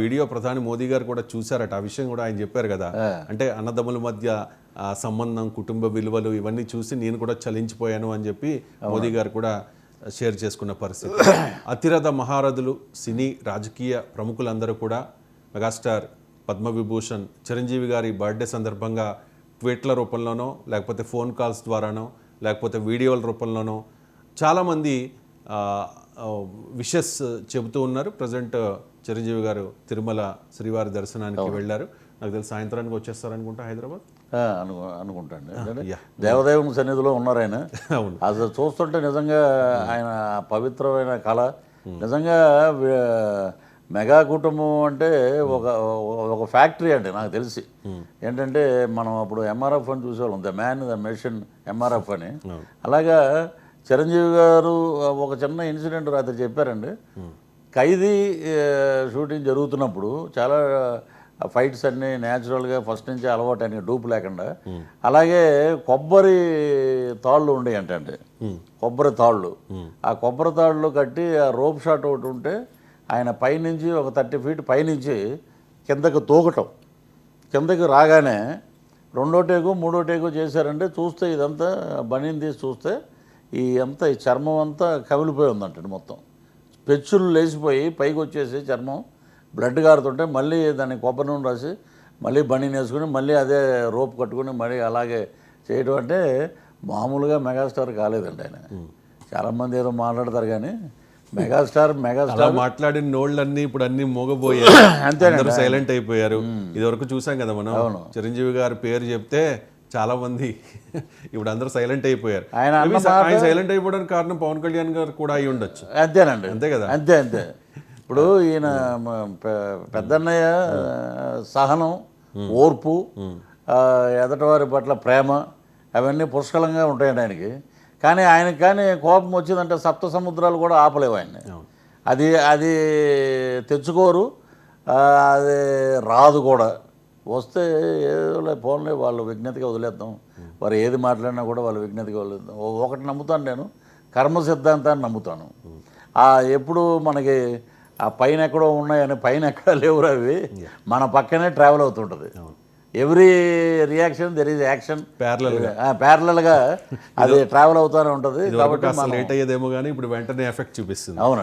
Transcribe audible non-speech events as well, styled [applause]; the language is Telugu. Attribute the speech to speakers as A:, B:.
A: వీడియో ప్రధాని మోదీ గారు కూడా చూశారట. ఆ విషయం కూడా ఆయన చెప్పారు కదా. అంటే అన్నదమ్ముల మధ్య సంబంధం కుటుంబ విలువలు ఇవన్నీ చూసి నేను కూడా చలించిపోయాను అని చెప్పి మోదీ గారు కూడా షేర్ చేసుకున్న పరిస్థితి. అతిరథ మహారథులు సినీ రాజకీయ ప్రముఖులందరూ కూడా మెగాస్టార్ పద్మవిభూషణ్ చిరంజీవి గారి బర్త్డే సందర్భంగా ట్వీట్ల రూపంలోనో లేకపోతే ఫోన్ కాల్స్ ద్వారానో లేకపోతే వీడియోల రూపంలోనో చాలామంది విషెస్ చెబుతూ ఉన్నారు. ప్రజెంట్ చిరంజీవి గారు తిరుమల శ్రీవారి దర్శనానికి వెళ్ళారు. నాకు తెలిసి సాయంత్రానికి వచ్చేస్తారు అనుకుంటా హైదరాబాద్
B: అను
A: యా.
B: దేవదేవుని సన్నిధిలో ఉన్నారు ఆయన.
A: అవును.
B: అసలు చూస్తుంటే నిజంగా ఆయన పవిత్రమైన కళ. నిజంగా మెగా కుటుంబం అంటే ఒక ఒక ఫ్యాక్టరీ అండి నాకు తెలిసి. ఏంటంటే మనం అప్పుడు ఎంఆర్ఎఫ్ అని చూసేవాళ్ళం. The man the machine MRF అని. అలాగా చిరంజీవి గారు ఒక చిన్న ఇన్సిడెంట్ రాత్రి చెప్పారండి. ఖైదీ షూటింగ్ జరుగుతున్నప్పుడు చాలా ఫైట్స్ అన్నీ న్యాచురల్గా ఫస్ట్ నుంచి అలవాటు అని డూపు లేకుండా. అలాగే కొబ్బరి తాళ్ళు ఉండేవి అంటే కొబ్బరి తాళ్ళు. ఆ కొబ్బరి తాళ్ళు కట్టి ఆ రోప్ షాట్ ఒకటి ఉంటే ఆయన పైనుంచి ఒక థర్టీ ఫీట్ పైనుంచి కిందకు తూకటం. కిందకి రాగానే రెండో టేకు మూడో టేకు చేశారంటే చూస్తే ఇదంతా బనీని తీసి చూస్తే ఈ అంతా ఈ చర్మం అంతా కమిలిపోయి ఉందంటండి మొత్తం. పెచ్చులు లేచిపోయి పైకి వచ్చేసి చర్మం బ్లడ్ కారుతుంటే మళ్ళీ దాన్ని కొబ్బరి నూనె రాసి మళ్ళీ బనీని వేసుకుని మళ్ళీ అదే రోప్ కట్టుకుని మళ్ళీ అలాగే చేయడం అంటే మామూలుగా మెగాస్టార్ కాలేదండి ఆయన. చాలామంది ఏదో మాట్లాడతారు కానీ మెగాస్టార్ మెగాస్టార్.
A: మాట్లాడిన నోళ్ళన్నీ ఇప్పుడు అన్ని [coughs] మోగబోయారు అందరూ సైలెంట్ అయిపోయారు. ఇది వరకు చూసాం కదా మనం. చిరంజీవి గారి పేరు చెప్తే చాలా మంది ఇప్పుడు అందరూ సైలెంట్ అయిపోయారు.
B: ఆయన
A: ఆయన సైలెంట్ అయిపోవడానికి కారణం పవన్ కళ్యాణ్ గారు కూడా అయి ఉండొచ్చు.
B: అంతేనండి.
A: అంతే కదా?
B: అంతే అంతే. ఇప్పుడు ఈయన పె- పెద్దన్నయ్య సహనం ఓర్పు ఆ, ఎదటివారి పట్ల ప్రేమ అవన్నీ పుష్కలంగా ఉంటాయండి ఆయనకి. కానీ ఆయనకి కానీ కోపం వచ్చిందంటే సప్త సముద్రాలు కూడా ఆపలేవు ఆయన్ని. అది అది తెచ్చుకోరు అది రాదు కూడా. వస్తే ఏదో ఫోన్లే వాళ్ళు విజ్ఞతగా వదిలేద్దాం. వారు ఏది మాట్లాడినా కూడా వాళ్ళు విజ్ఞతగా వదిలేద్దాం. ఒకటి నమ్ముతాను నేను. కర్మ సిద్ధాంతాన్ని నమ్ముతాను. ఆ ఎప్పుడు మనకి ఆ పైన ఎక్కడో ఉన్నాయని పైన ఎక్కడ లేవురా అవి. మన పక్కనే ట్రావెల్ అవుతుంటుంది. Every reaction there is action ప్యారలల్గా అది ట్రావెల్ అవుతూనే ఉంటుంది.
A: కాస్త లేట్ అయ్యేదేమో కానీ ఇప్పుడు వెంటనే ఎఫెక్ట్ చూపిస్తుంది.
B: అవును.